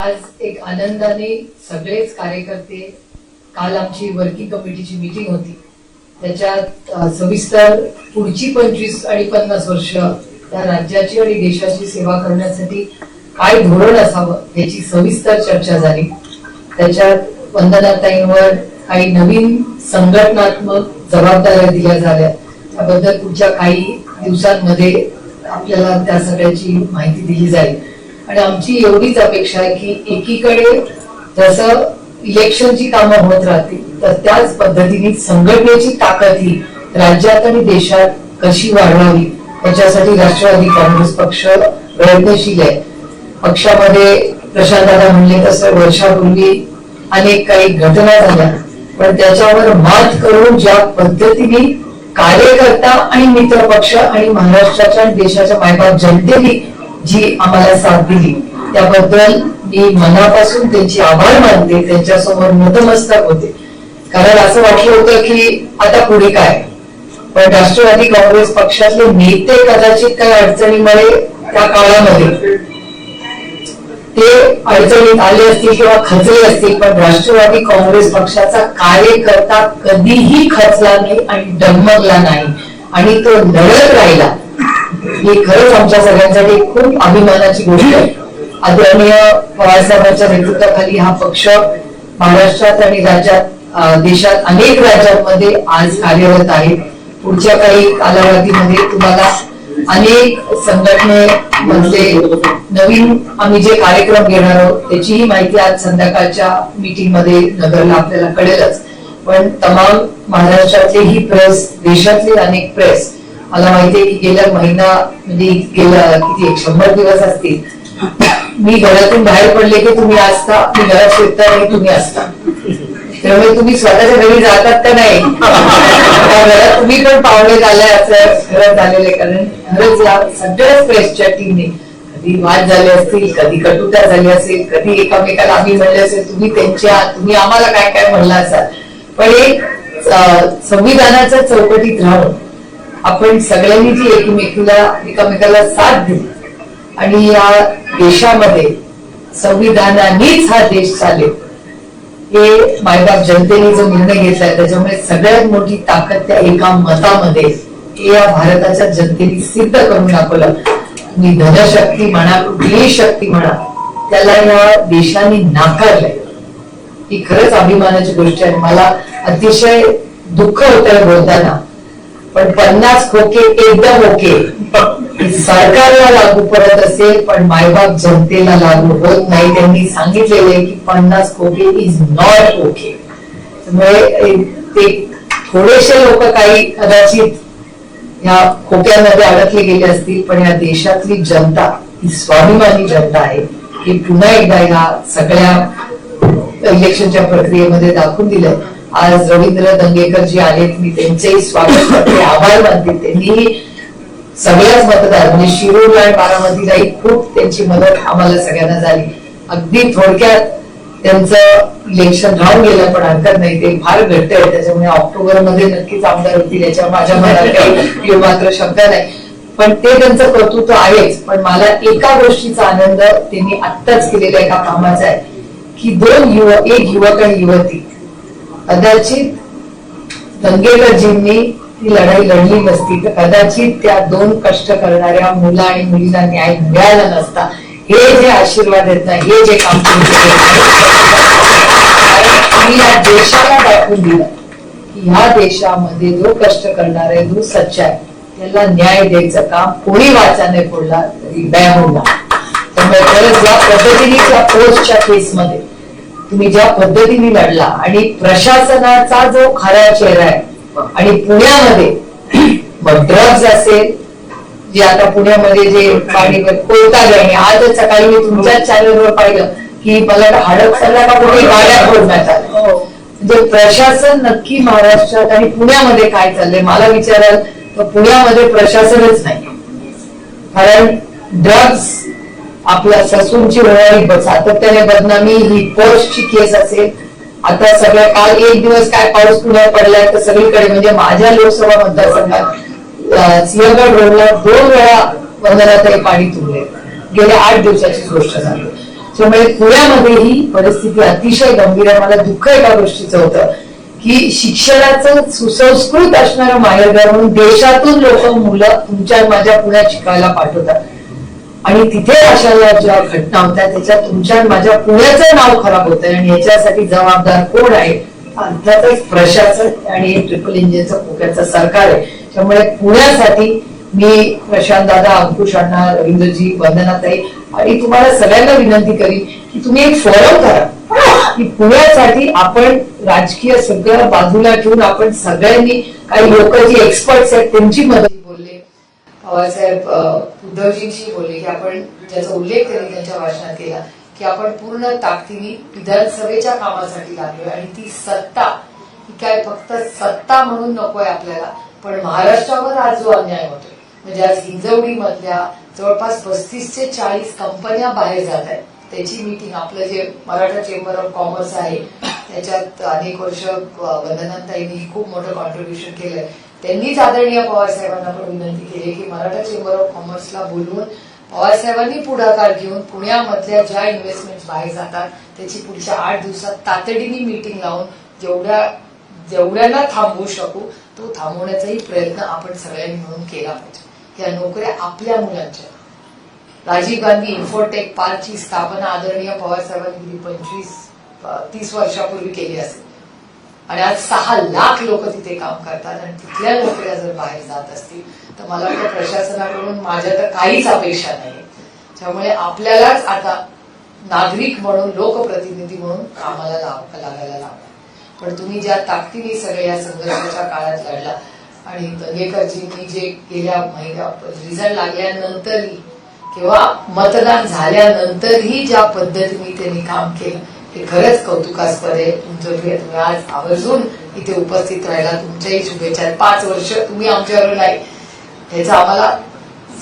आज एक आनंदाने सगळेच कार्यकर्ते काल आमची वर्किंग कमिटीची मीटिंग होती. त्याच्यात सविस्तर पुढची पंचवीस आणि पन्नास वर्ष त्या राज्याची आणि देशाची सेवा करण्यासाठी काय धोरण असावं याची सविस्तर चर्चा झाली. त्याच्यात वंदनाताईंवर काही नवीन संघटनात्मक जबाबदाऱ्या दिल्या झाल्या. त्याबद्दल पुढच्या काही दिवसांमध्ये आपल्याला त्या सगळ्याची माहिती दिली जाईल. आणि आमची एवढीच अपेक्षा आहे की एकीकडे जसं इलेक्शनची कामं होत राहतील तर त्याच पद्धतीने संघटनेची ताकद ही राज्यात आणि देशात कशी वाढवावी त्याच्यासाठी राष्ट्रवादी काँग्रेस पक्ष प्रयत्नशील आहे. पक्षामध्ये प्रशांत दादा म्हणले तसं वर्षापूर्वी अनेक काही घटना झाल्या पण त्याच्यावर मात करून ज्या पद्धतीने कार्यकर्ता आणि मित्र पक्ष आणि महाराष्ट्राच्या आणि देशाच्या मायबाप जनतेने जी आम्हाला साथ दिली. त्याबद्दल मी मनापासून त्यांची आभार मानते त्यांच्यासमोर नतमस्तक होते. कारण असं वाटलं होतं की आता पुढे काय? पण राष्ट्रवादी काँग्रेस पक्षातले नेते कदाचित काही अडचणीमुळे त्या काळामध्ये. ते अडचणीत आले असतील किंवा खचले असतील पण राष्ट्रवादी काँग्रेस पक्षाचा कार्यकर्ता कधीही खचला नाही आणि डगमगला नाही. आणि तो लढत राहिला. ही खरंच आमच्या सगळ्यांसाठी खूप अभिमानाची गोष्ट आहे. आदरणीय पवारसाहेबांच्या नेतृत्वाखाली हा पक्ष महाराष्ट्रात आणि राज्यात देशात अनेक राज्यांमध्ये आज कार्यरत आहे. पुढच्या काही कालावधीमध्ये तुम्हाला अनेक संघटनेमधले म्हणजे नवीन आम्ही जे कार्यक्रम घेणार आहोत त्याचीही माहिती आज संध्याकाळच्या मीटिंगमध्ये नगरला आपल्याला कळेलच. पण तमाम महाराष्ट्रातले ही प्रेस देशातले अनेक प्रेस मला माहितीये की गेल्या महिना म्हणजे गेला किती एक शंभर दिवस असतील मी घरातून बाहेर पडले की तुम्ही असता मी घरात शिरता आणि तुम्ही असता. त्यामुळे तुम्ही स्वतःच्या घरी जातात का नाही? घरात तुम्ही पण पाहुणे झालाय असं झालेले कारण खरंच या सगळ्याच प्रेसच्या टीमने कधी वाद झाले असतील कधी कटुता झाली असेल कधी एकामेकाला आम्ही म्हणले असेल तुम्ही त्यांच्या तुम्ही आम्हाला काय काय म्हणला असाल. पण एक संविधानाच्या चौकटीत राहून आपण सगळ्यांनी जी एकमेकीला एकामेकाला साथ दिली आणि या देशामध्ये संविधानानेच हा देश चालेल. हे मायबाप जनतेने जो निर्णय घेतलाय त्याच्यामुळे सगळ्यात मोठी ताकद त्या एका मतामध्ये हे या भारताच्या जनतेने सिद्ध करून दाखवलं. तुम्ही धनशक्ती म्हणा कुठलीही शक्ती म्हणा त्याला या देशाने नाकारलंय. ही खरंच अभिमानाची गोष्ट आहे. मला अतिशय दुःख होत बोलताना. पण पन्नास खोके एकदम ओके. सरकारला लागू पडत असेल पण मायबाप जनतेला लागू होत नाही. त्यांनी सांगितलेले की पन्नास खोके इज नॉट ओके त्यामुळे ते थोडेसे लोक काही कदाचित या खोक्यामध्ये अडकले गेले असतील पण या देशातली जनता ही स्वाभिमानी जनता आहे ही पुन्हा एकदा या सगळ्या इलेक्शनच्या प्रक्रियेमध्ये दाखवून दिलं आज रवींद्र दंगेकर जी आलेत मी त्यांचेही स्वागत करते आभार मानते. त्यांनी सगळ्याच मतदार म्हणजे शिरूर आणि बारामतीलाही खूप त्यांची मदत आम्हाला सगळ्यांना झाली. अगदी थोडक्यात त्यांचं इलेक्शन राहून गेलं पण हरकत नाही ते फार घट्ट आहे त्याच्यामुळे ऑक्टोबरमध्ये नक्कीच आमदार होतील याच्या माझ्या मनात काही मात्र शंका नाही. पण ते त्यांचं कर्तृत्व आहेच. पण मला एका गोष्टीचा आनंद त्यांनी आत्ताच केलेल्या एका कामाचा आहे की दोन युवक एक युवक आणि युवती. कदाचित दंगेकरजींनी ती लढाई लढली नसती तर कदाचित त्या दोन कष्ट करणाऱ्या मुला आणि मुलीला न्याय मिळाला नसता. हे जे आशीर्वाद आहेत ना हे जे काम तुम्ही या देशाला दाखवून दिलं की ह्या देशामध्ये जो कष्ट करणार आहे जो सच्चा आहे त्याला न्याय द्यायचं काम कोणी वाचाने फोडला तरी बॅ होणार. त्यामुळे खरंच या पद्धतीने त्या पोस्टच्या केसमध्ये तुम्ही ज्या पद्धतीने लढला आणि प्रशासनाचा जो खरा चेहरा आहे आणि पुण्यामध्ये मग ड्रग्ज असेल जे आता पुण्यामध्ये जे पाणी कोयता गणी आजच सकाळी मी तुमच्याच चॅनलवर पाहिलं की मला हडपसरला का कुठे गाड्या फोडण्यात आल्या. म्हणजे प्रशासन नक्की महाराष्ट्रात आणि पुण्यामध्ये काय चाललंय मला विचाराल तर पुण्यामध्ये प्रशासनच नाही. कारण ड्रग्ज आपल्या ससूनची होणारी सातत्याने बदनामी ही फर्स्टची केस असेल. आता सगळ्या काल एक दिवस काय पाऊस पुढे पडलाय तर सगळीकडे म्हणजे माझ्या लोकसभा मतदारसंघात सिंहगड रोडला दोन वेळा वंदनाताई पाणी तुंबले. गेल्या आठ दिवसाची गोष्ट झाली. त्यामुळे पुण्यामध्ये ही परिस्थिती अतिशय गंभीर आहे. मला दुःख एका गोष्टीचं होतं. की शिक्षणाचं सुसंस्कृत असणारं माहेरघर म्हणून देशातून लोक मुलं तुमच्या माझ्या पुण्यात शिकायला पाठवतात. आणि तिथे अशा या ज्या घटना होत्या त्याच्यात तुमच्या आणि माझ्या पुण्याचं नाव खराब होत आहे आणि याच्यासाठी जबाबदार कोण आहे? अर्थातच प्रशासन आणि ट्रिपल इंजिनचं पुण्याचं सरकार आहे. त्यामुळे पुण्यासाठी मी प्रशांत दादा अंकुश अण्णा रवींद्रजी वंदनाताई आणि तुम्हाला सगळ्यांना विनंती करीन की तुम्ही एक फॉलो करा. की पुण्यासाठी आपण राजकीय सगळं बाजूला ठेवून आपण सगळ्यांनी काही लोक जी एक्सपर्ट्स आहेत त्यांची मदत बाबासाहेब उद्धवजींशी बोलले की आपण ज्याचा उल्लेख त्यांनी त्यांच्या भाषणात केला की आपण पूर्ण ताकदीने विधानसभेच्या कामासाठी लागलोय आणि ती सत्ता ही काय फक्त सत्ता म्हणून नकोय आपल्याला पण महाराष्ट्रावर आज जो अन्याय होतोय. म्हणजे आज हिंजवडीमधल्या जवळपास पस्तीस ते चाळीस कंपन्या बाहेर जात आहेत. त्याची मीटिंग आपलं जे मराठा चेंबर ऑफ कॉमर्स आहे त्याच्यात अनेक वर्ष अ, वंदनाताईंनी खूप मोठं कॉन्ट्रीब्युशन केलंय. त्यांनीच आदरणीय पवारसाहेबांना पण विनंती केली की मराठा चेंबर ऑफ कॉमर्सला बोलवून पवारसाहेबांनी पुढाकार घेऊन पुण्यामधल्या ज्या इन्व्हेस्टमेंट बाहेर जातात त्याची पुढच्या आठ दिवसात तातडीने मीटिंग लावून जेवढ्या जेवढ्यांना थांबवू शकू तो थांबवण्याचाही प्रयत्न आपण सगळ्यांनी मिळून केला पाहिजे. या नोकऱ्या आपल्या मुलांच्या. राजीव गांधी इन्फोटेक पार्कची स्थापना आदरणीय पवारसाहेबांनी गेली पंचवीस तीस वर्षापूर्वी केली असेल. आणि आज सहा लाख लोक तिथे काम करतात आणि तिथल्या नोकऱ्या जर बाहेर जात असतील तर मला वाटतं प्रशासनाकडून माझ्या तर काहीच अपेक्षा नाही. त्यामुळे आपल्यालाच आता नागरिक म्हणून लोकप्रतिनिधी म्हणून कामाला लाव लागायला लावणार पण तुम्ही ज्या ताकदीने सगळ्या या संघर्षाच्या काळात लढला आणि दंगेकरजींनी जे गेल्या महिन्या रिझल्ट लागल्यानंतरही किंवा मतदान झाल्यानंतरही ज्या पद्धतीने त्यांनी काम केलं हे खरंच कौतुकास्पद आहे तुमचं प्रिय तुम्ही आज आवर्जून इथे उपस्थित राहिला तुमच्याही शुभेच्छा. पाच वर्ष तुम्ही आमच्यावर नाही ह्याचं आम्हाला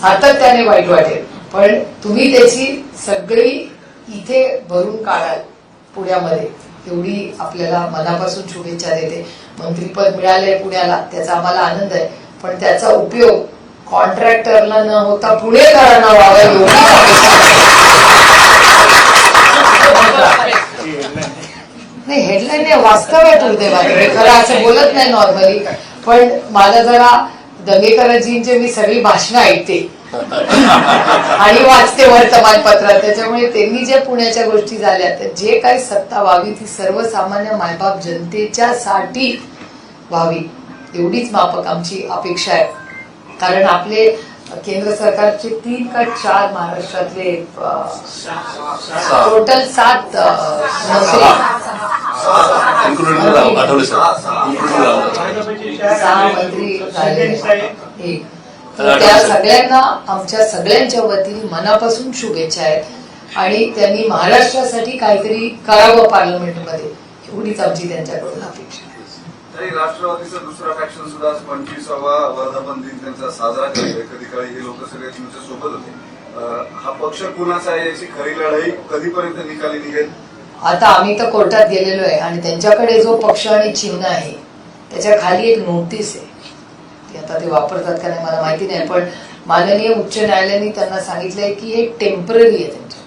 सातत्याने वाईट वाटेल. पण तुम्ही त्याची सगळी इथे भरून काढाल पुण्यामध्ये. एवढी आपल्याला मनापासून शुभेच्छा देते. मंत्रीपद मिळालंय पुण्याला त्याचा आम्हाला आनंद आहे. पण त्याचा उपयोग कॉन्ट्रॅक्टरला न होता पुणेकरांना व्हावा एवढीच नाही वास्तव आहे दुर्दैवाने खरं असं बोलत नाही नॉर्मली पण मला जरा दंगेकरजींचे मी सगळी भाषणं ऐकते. आणि वाचते वर्तमानपत्रात. त्याच्यामुळे त्यांनी ज्या पुण्याच्या गोष्टी झाल्या तर जे काही सत्ता व्हावी ती सर्वसामान्य मायबाप जनतेच्या साठी व्हावी. एवढीच माफक आमची अपेक्षा आहे. कारण आपले केंद्र सरकारचे तीन का चार महाराष्ट्रातले टोटल सात मंत्री सहा मंत्री झाले. त्या सगळ्यांना आमच्या सगळ्यांच्या वतीने मनापासून शुभेच्छा आहेत. आणि त्यांनी महाराष्ट्रासाठी काहीतरी करावं पार्लमेंटमध्ये. एवढीच आमची त्यांच्याकडून अपेक्षा. तरी राष्ट्रवादीचा दुसरा फॅक्शन सुद्धा आज पंचवीसावा वर्धापन दिन त्यांचा साजरा करतोय. कधी काळी हे लोक सगळे तुमच्यासोबत होते. हा पक्ष कुणाचा आहे याची खरी लढाई कधीपर्यंत निकाली निघेल? आता आम्ही तर कोर्टात गेलेलो आहे आणि त्यांच्याकडे जो पक्ष आणि चिन्ह आहे त्याच्याखाली एक नोटीस आहे. ती आता ते वापरतात का नाही मला माहिती नाही पण माननीय उच्च न्यायालयाने त्यांना सांगितलंय की हे टेंपररी आहे त्यांच्या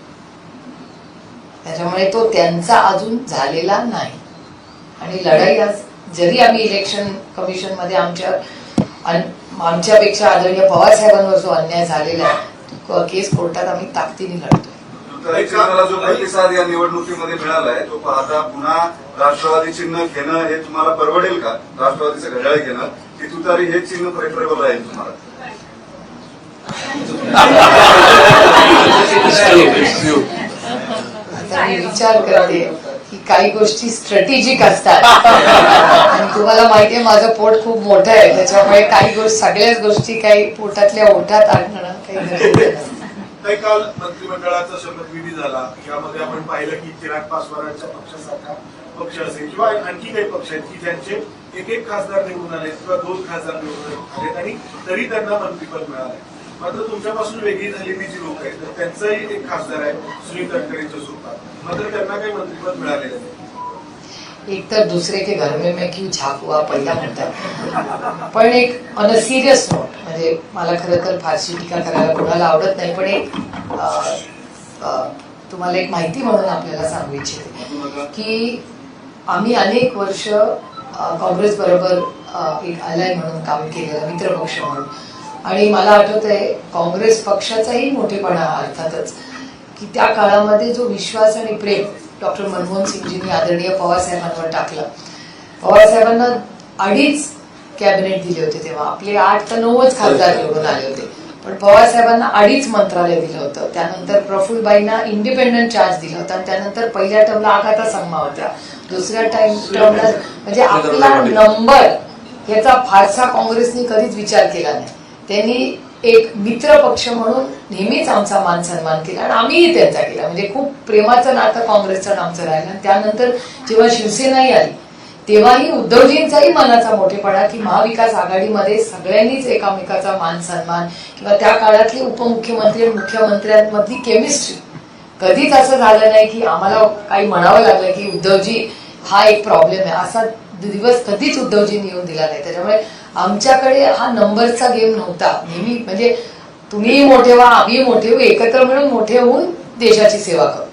त्याच्यामुळे तो त्यांचा अजून झालेला नाही. आणि लढाई आज जरी आम्ही इलेक्शन कमिशनमध्ये आमच्या अन- आमच्यापेक्षा आदरणीय पवार साहेबांवर जो अन्याय झालेला आहे तो केस कोर्टात आम्ही ताकदीने लढतोय. जो प्रतिसाद या निवडणुकीमध्ये मिळालाय तो पाहता पुन्हा राष्ट्रवादी चिन्ह घेणं हे तुम्हाला परवडेल का? राष्ट्रवादीचं घड्याळ घेणं की तुतारी हे चिन्ह प्रेफरेबल राहील तुम्हाला. विचार करते की काही गोष्टी स्ट्रॅटेजिक असतात. आणि तुम्हाला माहितीये माझं पोट खूप मोठं आहे. त्याच्यामुळे काही गोष्टी सगळ्याच गोष्टी काही पोटातल्या ओठात आणणं काही काल मंत्रिमंडळाचा शपथविधी झाला. यामध्ये आपण पाहिलं की चिराग पासवानांच्या पक्षासारखा पक्ष असेल किंवा आणखी काही पक्ष आहेत की ज्यांचे एक एक खासदार निवडून आले किंवा दोन खासदार निवडून आले आणि तरी त्यांना मंत्रिपद मिळाले मात्र तुमच्यापासून वेगळी झालेली जी लोक आहेत तर त्यांचाही एक खासदार आहे सुनील तटकरेंच्या स्वरूपात मात्र त्यांना काही मंत्रिपद मिळालेलं नाही. एक तर दुसरे के घर में मैं क्यों झाप हुआ पहिला म्हणतात पण एक ऑन अ सिरियस नोट म्हणजे मला खरं तर फारशी टीका करायला कोणाला आवडत नाही पण एक तुम्हाला एक माहिती म्हणून आपल्याला सांगू इच्छिते की आम्ही अनेक वर्ष काँग्रेस बरोबर एक अलाय म्हणून काम केलेलं मित्रपक्ष म्हणून. आणि मला आठवत आहे काँग्रेस पक्षाचाही मोठेपणा अर्थातच की त्या काळामध्ये जो विश्वास आणि प्रेम डॉक्टर मनमोहन सिंगजींनी आदरणीय पवार साहेबांवर टाकलं. पवार साहेबांना अडीच कॅबिनेट दिले होते तेव्हा. आपले आठ तर नऊच खासदार निवडून आले होते. पण पवार साहेबांना अडीच मंत्रालय दिलं होतं. त्यानंतर प्रफुल्लबाईंना इंडिपेंडंट चार्ज दिला होता. आणि त्यानंतर पहिल्या टर्मला आघाता संगमा होत्या. दुसऱ्या टाइम टर्मला म्हणजे आपला नंबर याचा फारसा काँग्रेसने कधीच विचार केला नाही. त्यांनी एक मित्र पक्ष म्हणून नेहमीच आमचा मान सन्मान केला आणि आम्हीही त्यांचा केला. म्हणजे खूप प्रेमाचं नातं काँग्रेसचं आमचं राहिलं. आणि त्यानंतर जेव्हा शिवसेनाही आली तेव्हाही उद्धवजींचाही मनाचा मोठेपणा की महाविकास आघाडीमध्ये सगळ्यांनीच एकामेकाचा मान सन्मान किंवा त्या काळातले उपमुख्यमंत्री आणि मुख्यमंत्र्यांमधली केमिस्ट्री कधीच असं झालं नाही की आम्हाला काही म्हणावं लागलं की उद्धवजी हा एक प्रॉब्लेम आहे. असा दिवस कधीच उद्धवजींनी येऊन दिला नाही. त्याच्यामुळे आमच्याकडे हा नंबरचा गेम नव्हता. नेहमी म्हणजे तुम्हीही मोठे व्हा आम्ही मोठे होऊ एकत्र मिळून मोठे होऊन देशाची सेवा करू.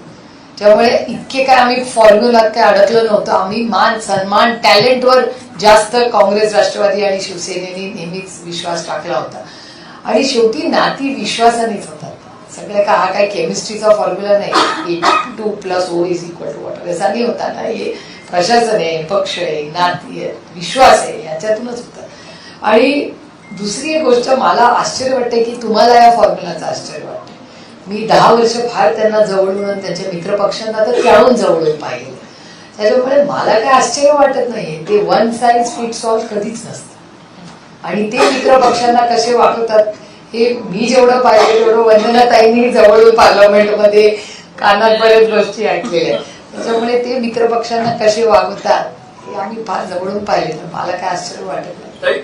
त्यामुळे इतके काय आम्ही फॉर्म्युलात काय अडकलो नव्हतं. आम्ही मान सन्मान टॅलेंटवर जास्त काँग्रेस राष्ट्रवादी आणि शिवसेनेने नेहमीच विश्वास टाकला होता. आणि शेवटी नाती विश्वासानेच होतात. सगळ्या का हा काय केमिस्ट्रीचा फॉर्म्युला नाही. A two plus O is equal to water असा नाही होता. ना हे प्रशासन आहे पक्ष आहे नाती आहे विश्वास आहे याच्यातूनच होतं. आणि दुसरी एक गोष्ट मला आश्चर्य वाटते की तुम्हाला या फॉर्म्युलाचं आश्चर्य वाटते मी दहा वर्ष फार त्यांना जवळून आणि त्यांच्या मित्रपक्षांना तर त्याहून जवळून पाहिलं. त्याच्यामुळे मला काय आश्चर्य वाटत नाही ते वन साईज फिट्स ऑल कधीच नसतं. आणि ते मित्रपक्षांना कसे वागवतात हे मी जेवढं पाहिजे तेवढं वंदनाताईंनी जवळून पार्लमेंटमध्ये कानात बऱ्याच गोष्टी ऐकलेल्या आहेत. त्याच्यामुळे ते मित्रपक्षांना कसे वागवतात हे आम्ही फार जवळून पाहिले तर मला काय आश्चर्य वाटत नाही.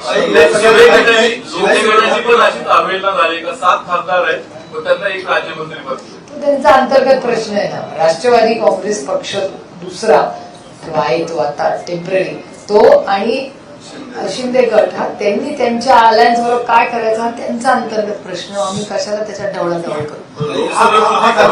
त्यांचा अंतर्गत प्रश्न आहे ना. राष्ट्रवादी काँग्रेस पक्ष दुसरा जो आहे तो आता टेंपररी तो आणि शिंदे गट हा. त्यांनी त्यांच्या अलायन्स बरोबर काय करायचा हा त्यांचा अंतर्गत प्रश्न. आम्ही कशाला त्याच्यात ढवळाढवळ करू?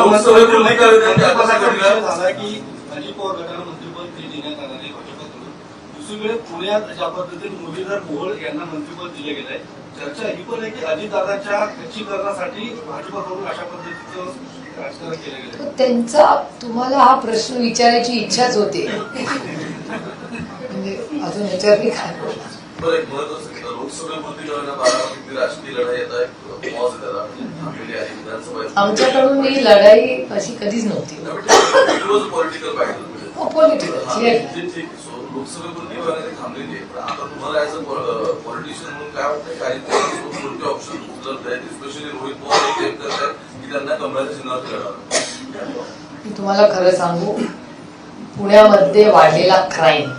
लोकसभेपुरती काय त्यांच्या आता सगळीकडे झाला की अजित पवार गटाला मंत्रिपद ते देण्यात आलं नाही भाजपकडून दुसरीकडे पुण्यात ज्या पद्धतीने मुरलीधर मोहोळ यांना मंत्रिपद दिले गेलंय चर्चा ही पण आहे की अजितदादांच्या खच्चीकरणासाठी भाजपकडून अशा पद्धतीचं राजकारण केलं गेलं तर त्यांचा तुम्हाला हा प्रश्न विचारायची इच्छाच होते. म्हणजे अजून ह्याच्यावर मी काय बोलणार? बरं एक महत्वाचं राजकीय लढाई आता आमच्याकडून ही लढाई अशी कधीच नव्हती. पॉलिटिकल पॉलिटिकल हे लढावं मी तुम्हाला खरं सांगू पुण्यामध्ये वाढलेला क्राईम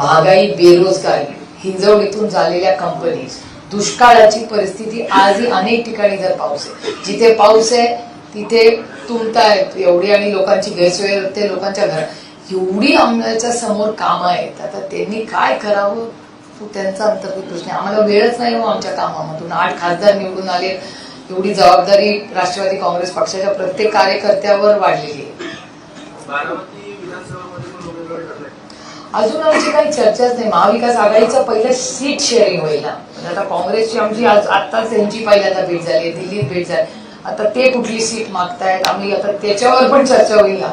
महागाई बेरोजगारी हिंजवडीतून झालेल्या कंपनीज दुष्काळाची परिस्थिती आजही अनेक ठिकाणी जर पाऊस आहे. जिथे पाऊस आहे तिथे तुंबतायत एवढी आणि लोकांची गैरसोय होते लोकांच्या घरात एवढी आमच्यासमोर कामं आहेत. आता त्यांनी काय करावं? तो त्यांचा अंतर्गत प्रश्न आहे. आम्हाला वेळच नाही हो आमच्या कामामधून. आठ खासदार निवडून आले. एवढी जबाबदारी राष्ट्रवादी काँग्रेस पक्षाच्या प्रत्येक कार्यकर्त्यावर वाढलेली आहे बारामती विधानसभामध्ये पण उमेदवार ठरले अजून आमची काही चर्चाच नाही. महाविकास आघाडीचं पहिलं सीट शेअरिंग होईल ना. आता काँग्रेसची आमची आज आत्ताच त्यांची पहिल्यांदा भेट झाली आहे, दिल्लीत भेट झाली आता ते कुठली सीट मागतायत? आम्ही आता त्याच्यावर पण चर्चा होईल ना.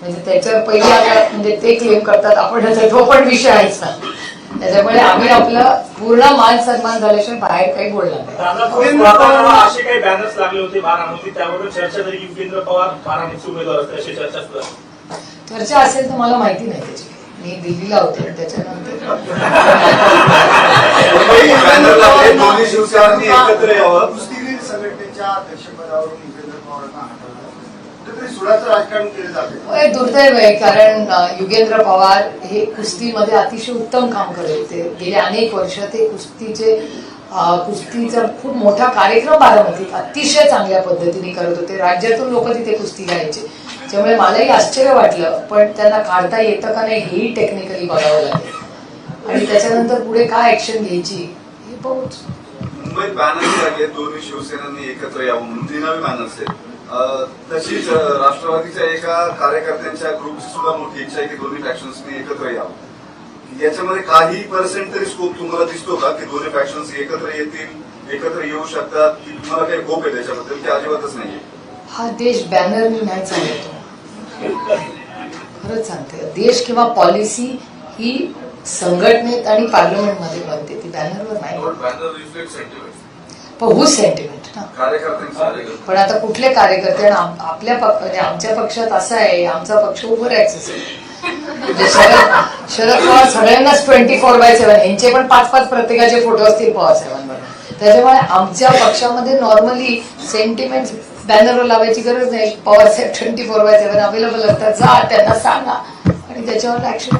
म्हणजे त्याच्यावर पहिली आता म्हणजे ते क्लेम करतात. आपण तो पण विषय आहेच ना त्याच्यामुळे आम्ही आपलं पूर्ण मान सन्मान झाल्याशिवाय बाहेर काही बोलणार असे काही बॅनर्स लागले होते? बारामती त्यावर चर्चा तरी युगेंद्र पवार बारामतीचे उमेदवार असते अशी चर्चा. चर्चा असेल तर मला माहिती नाही त्याची. मी दिल्लीला होते त्याच्यानंतर दुर्दैव आहे कारण युगेंद्र पवार हे कुस्तीमध्ये अतिशय उत्तम काम करत होते. गेले अनेक वर्ष ते कुस्तीचे कुस्तीचा खूप मोठा कार्यक्रम बारामतीत अतिशय चांगल्या पद्धतीने करत होते. राज्यातून लोक तिथे कुस्ती घ्यायचे. त्यामुळे मलाही आश्चर्य वाटलं पण त्यांना काढता येतं का नाही हेही टेक्निकली बघावं लागेल. आणि त्याच्यानंतर पुढे काय ऍक्शन घ्यायची हे बघूच मुंबईत बॅनर्स लागले दोन्ही शिवसेनांनी एकत्र यावं म्हणून. निनावी बॅनर्स आहेत. तशीच राष्ट्रवादीच्या एका कार्यकर्त्यांच्या ग्रुपची सुद्धा मोठी इच्छा आहे की दोन्ही फॅक्शन्सनी एकत्र यावं. याच्यामध्ये काही पर्सेंट तरी स्कोप तुम्हाला दिसतो का की दोन्ही फॅक्शन्स एकत्र येतील एकत्र येऊ शकतात? की तुम्हाला काही होप आहे त्याच्याबद्दल की अजिबातच नाहीये? हा देश बॅनरनी नाही चालतो खरंच सांगते. देश किंवा पॉलिसी ही संघटनेत आणि पार्लमेंटमध्ये बनते. ती बॅनरवर नाही. पण सेंटिमेंट ना? पण आता कुठले कार्यकर्ते आणि आपल्या म्हणजे आमच्या पक्षात असं आहे आमचा पक्ष ऍक्सेस आहे. म्हणजे शरद शरद पवार सगळ्यांनाच ट्वेंटी फोर बाय सेव्हन यांचे पण पाच पाच प्रत्येकाचे फोटो असतील पवार साहेबांवर. त्याच्यामुळे आमच्या पक्षामध्ये नॉर्मली सेंटिमेंट बॅनरवर लावायची गरज नाही. पवार साहेब twenty four by seven available असतात जा त्यांना सांगा. आणि त्याच्यावर ऍक्शन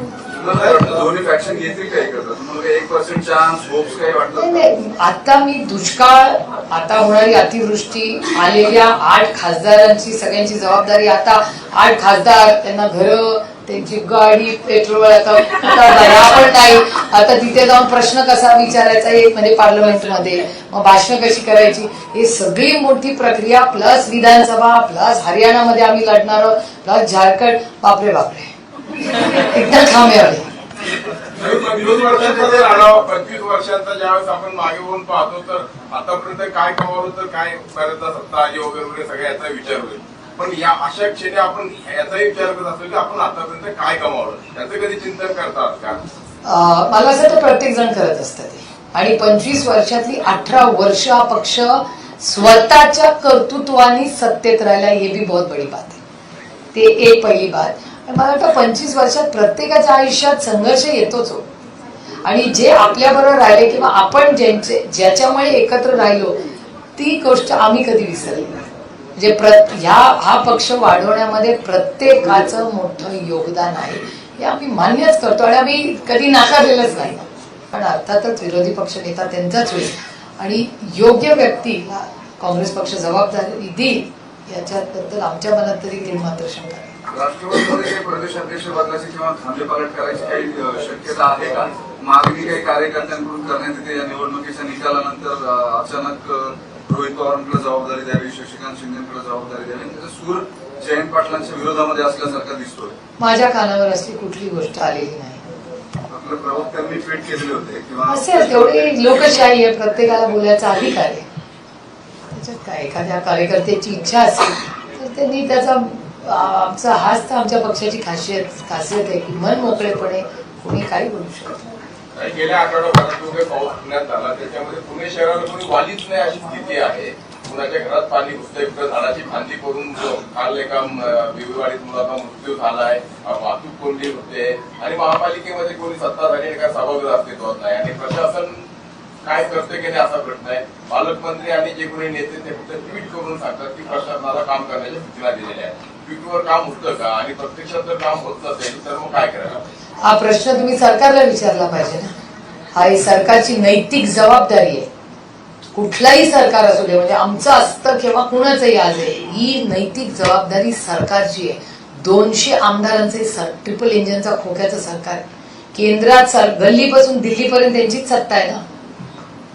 आता मी दुष्काळ आता होणारी अतिवृष्टी आलेल्या आठ खासदारांची सगळ्यांची जबाबदारी आता आठ खासदार त्यांना घरं त्यांची गाडी पेट्रोल आता पण नाही. आता तिथे जाऊन प्रश्न कसा विचारायचा एक म्हणजे पार्लमेंटमध्ये. मग भाषण कशी करायची? ही सगळी मोठी प्रक्रिया प्लस विधानसभा प्लस हरियाणामध्ये आम्ही लढणार आहोत प्लस झारखंड. बापरे बापरे. एकदम खांब्यावर विरोधी पक्षाचा आढावा पंचवीस वर्षांचा ज्यावेळेस आपण मागे होऊन पाहतो तर आतापर्यंत काय कमावलं तर काय पर्यंत सत्ता आली वगैरे वगैरे सगळ्या याचा विचार होईल. पण या अशा क्षणी आपण याचाही विचार करत असतो की आपण आतापर्यंत काय कमावलं त्याचं कधी चिंतन करतात का? मला असं तर प्रत्येक जण करत असतं आणि पंचवीस वर्षातली अठरा वर्ष हा पक्ष स्वतःच्या कर्तृत्वाने सत्तेत राहिला हे बी बहुत बडी बात आहे. ते एक पहिली बात. मला वाटतं पंचवीस वर्षात प्रत्येकाच्या आयुष्यात संघर्ष येतोच हो. आणि जे आपल्याबरोबर राहिले किंवा आपण ज्यांचे ज्याच्यामुळे एकत्र राहिलो ती गोष्ट आम्ही कधी विसरली नाही. म्हणजे ह्या हा पक्ष वाढवण्यामध्ये प्रत्येकाचं मोठं योगदान आहे. हे आम्ही मान्यच करतो आणि आम्ही कधी नाकारलेलंच नाही. पण अर्थातच विरोधी पक्ष नेता त्यांचाच होईल. आणि योग्य व्यक्तीला काँग्रेस पक्ष जबाबदारी देईल याच्याबद्दल आमच्या मनात तरी तीन मात्र शंका नाही. राष्ट्रवादीमध्ये प्रदेश अध्यक्ष बदलायची किंवा करायची काही शक्यता आहे का? मागणी काही कार्यकर्त्यांकडून करण्यात येते या निवडणुकीच्या निकालानंतर अचानक रोहित पवारांकडे जबाबदारी द्यावी शशिकांत शिंदेकडे जबाबदारी द्यावी. त्याचा सूर जयंत पाटलांच्या विरोधामध्ये असल्यासारखा दिसतोय. माझ्या कानावर असली कुठली गोष्ट आलेली नाही. आपल्या प्रवक्त्यांनी ट्विट केलेले होते किंवा असेल तेवढी लोकशाही आहे प्रत्येकाला बोलायचा अधिकार आहे. त्याच्यात काय एखाद्या कार्यकर्त्याची इच्छा असेल तर त्यांनी त्याचा आमचा हाच तर आमच्या पक्षाची खासियत खासियत आहे की मन मोकळेपणे कोणी काही बोलू शकतो गेल्या आठवड्याभरात जो काही पाऊस पुण्यात झाला त्याच्यामध्ये पुणे शहराला कोणी वालीच नाही अशी स्थिती आहे. कुणाच्या घरात पाणी घुसतंय कुठं झाडाची फांदी करून काल एका विविवाडीत मुलाचा मृत्यू झालाय वाहतूक कोंडी होते. आणि महापालिकेमध्ये कोणी सत्ताधारी का सभागृह अस्तित्वात नाही. आणि प्रशासन काय करते की नाही असा प्रश्न आहे. पालकमंत्री आणि जे कोणी नेते ते फक्त ट्विट करून सांगतात की प्रशासनाला काम करण्याच्या सूचना दिलेल्या आहेत. ट्विटवर काम होतं का? आणि प्रत्यक्षात जर काम होत नसेल तर मग काय करायला पाहिजे? हा प्रश्न तुम्ही सरकारला विचारला पाहिजे ना. हा ही सरकारची नैतिक जबाबदारी आहे. कुठलाही सरकार असू दे म्हणजे आमचं असतं किंवा कुणाचंही आज आहे ही नैतिक जबाबदारी सरकारची आहे. दोनशे आमदारांचे सर ट्रिपल इंजिनचा खोक्याचं सरकार केंद्रात सर गल्लीपासून दिल्लीपर्यंत त्यांचीच सत्ता आहे ना.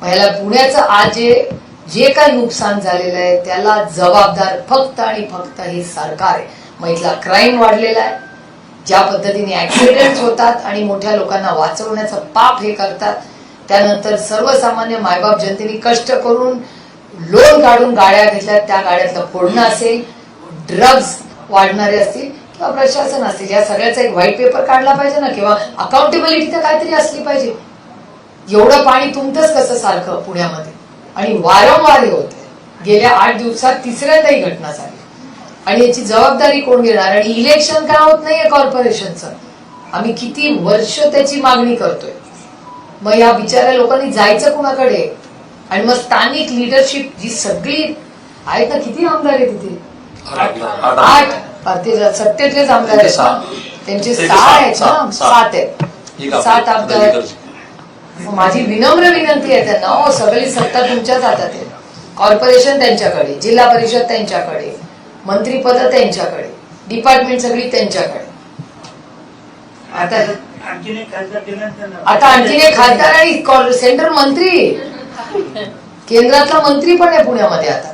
पहिला पुण्याचं आज जे जे काय नुकसान झालेलं आहे त्याला जबाबदार फक्त आणि फक्त हे सरकार आहे. मग इथला क्राईम वाढलेला आहे. ज्या पद्धतीने ऍक्सिडेंट होतात आणि मोठ्या लोकांना वाचवण्याचं पाप हे करतात त्यानंतर सर्वसामान्य मायबाप जनतेने कष्ट करून लोन काढून गाड्या घेतल्या त्या गाड्यातलं फोडणं असेल ड्रग्ज वाढणारे असतील किंवा प्रशासन असेल या सगळ्याचा एक व्हाईट पेपर काढला पाहिजे ना किंवा अकाउंटेबिलिटी तर काहीतरी असली पाहिजे. एवढं पाणी तुमचंच कसं सारखं पुण्यामध्ये? आणि वारंवार हे होते गेल्या आठ दिवसात तिसऱ्यांदा ही घटना झाली. आणि याची जबाबदारी कोण घेणार? आणि इलेक्शन का होत नाहीये कॉर्पोरेशनचं आम्ही किती वर्ष त्याची मागणी करतोय. मग या बिचाऱ्या लोकांनी जायचं कुणाकडे? आणि मग स्थानिक लिडरशिप जी सगळी आहेत ना किती आमदार आहे तिथे? आठ. भारतीय सत्तेतलेच आमदार आहेत. त्यांचे सहा आहेत ना? सात आहेत. सात आमदार माझी विनम्र विनंती आहे त्यांना हो सगळी सत्ता तुमच्याच हातात आहे. कॉर्पोरेशन त्यांच्याकडे जिल्हा परिषद त्यांच्याकडे. मंत्रीपद त्यांच्याकडे. डिपार्टमेंट सगळी त्यांच्याकडे. आता आणखीन एक खासदार दिल्यानंतर आता आणखीन एक खासदार आणि सेंट्रल मंत्री. केंद्रातला मंत्री पण आहे पुण्यामध्ये आता.